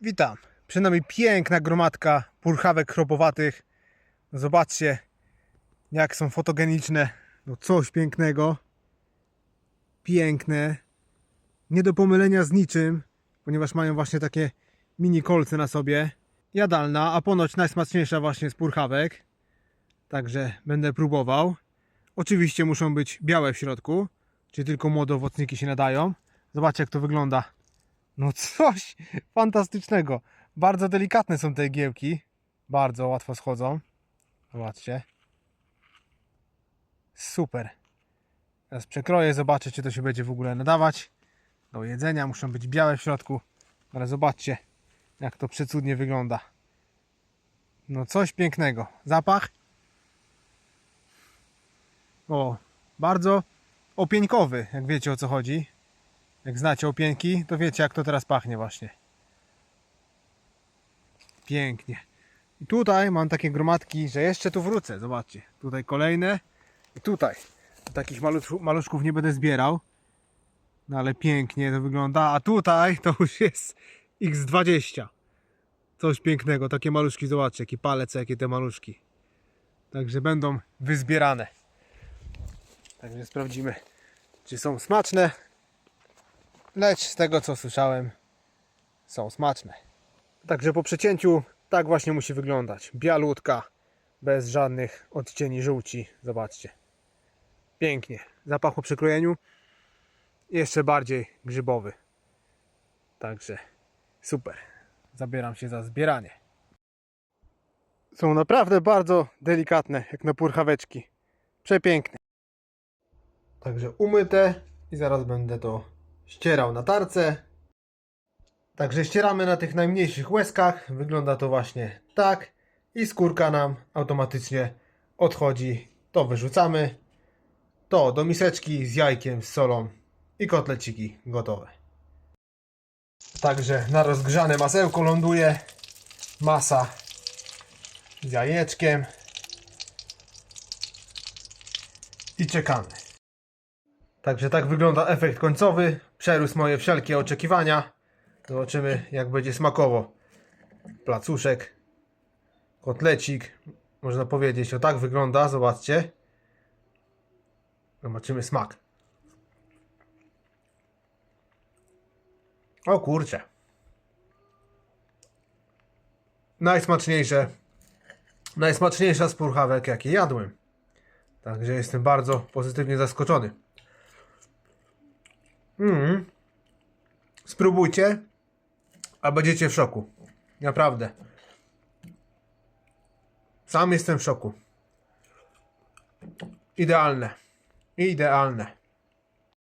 Witam. Przed nami piękna gromadka purchawek chropowatych. Zobaczcie, jak są fotogeniczne. No coś pięknego. Piękne. Nie do pomylenia z niczym, ponieważ mają właśnie takie mini kolce na sobie. Jadalna, a ponoć najsmaczniejsza właśnie z purchawek. Także będę próbował. Oczywiście muszą być białe w środku, czyli tylko młode owocniki się nadają. Zobaczcie jak to wygląda. No coś fantastycznego. Bardzo delikatne są te igiełki. Bardzo łatwo schodzą. Zobaczcie. Super. Teraz przekroję, zobaczę czy to się będzie w ogóle nadawać. Do jedzenia muszą być białe w środku. Ale zobaczcie jak to przecudnie wygląda. No coś pięknego. Zapach. O, bardzo opieńkowy, jak wiecie o co chodzi. Jak znacie opieńki, to wiecie jak to teraz pachnie właśnie. Pięknie. I tutaj mam takie gromadki, że jeszcze tu wrócę. Zobaczcie. Tutaj kolejne. I tutaj. Takich maluszków, maluszków nie będę zbierał. No ale pięknie to wygląda. A tutaj to już jest X20. Coś pięknego. Takie maluszki, zobaczcie. Jaki palec, jakie te maluszki. Także będą wyzbierane. Także sprawdzimy, czy są smaczne. Lecz z tego co słyszałem, są smaczne. Także po przecięciu tak właśnie musi wyglądać. Bialutka, bez żadnych odcieni żółci. Zobaczcie. Pięknie. Zapach po przykrojeniu jeszcze bardziej grzybowy. Także super. Zabieram się za zbieranie. Są naprawdę bardzo delikatne, jak na purchaweczki. Przepiękne. Także umyte i zaraz będę to ścierał na tarce. Także ścieramy na tych najmniejszych łezkach. Wygląda to właśnie tak. I skórka nam automatycznie odchodzi. To wyrzucamy. To do miseczki z jajkiem, z solą i kotleciki gotowe. Także na rozgrzane masełko ląduje masa z jajeczkiem. I czekamy. Także tak wygląda efekt końcowy. Przerósł moje wszelkie oczekiwania. Zobaczymy jak będzie smakowo. Placuszek, kotlecik. Można powiedzieć, o tak wygląda. Zobaczcie. Zobaczymy smak. O kurczę. Najsmaczniejsze. Najsmaczniejsza z purchawek jakie jadłem. Także jestem bardzo pozytywnie zaskoczony. Mm. Spróbujcie, a będziecie w szoku. Naprawdę. Sam jestem w szoku. Idealne. Idealne.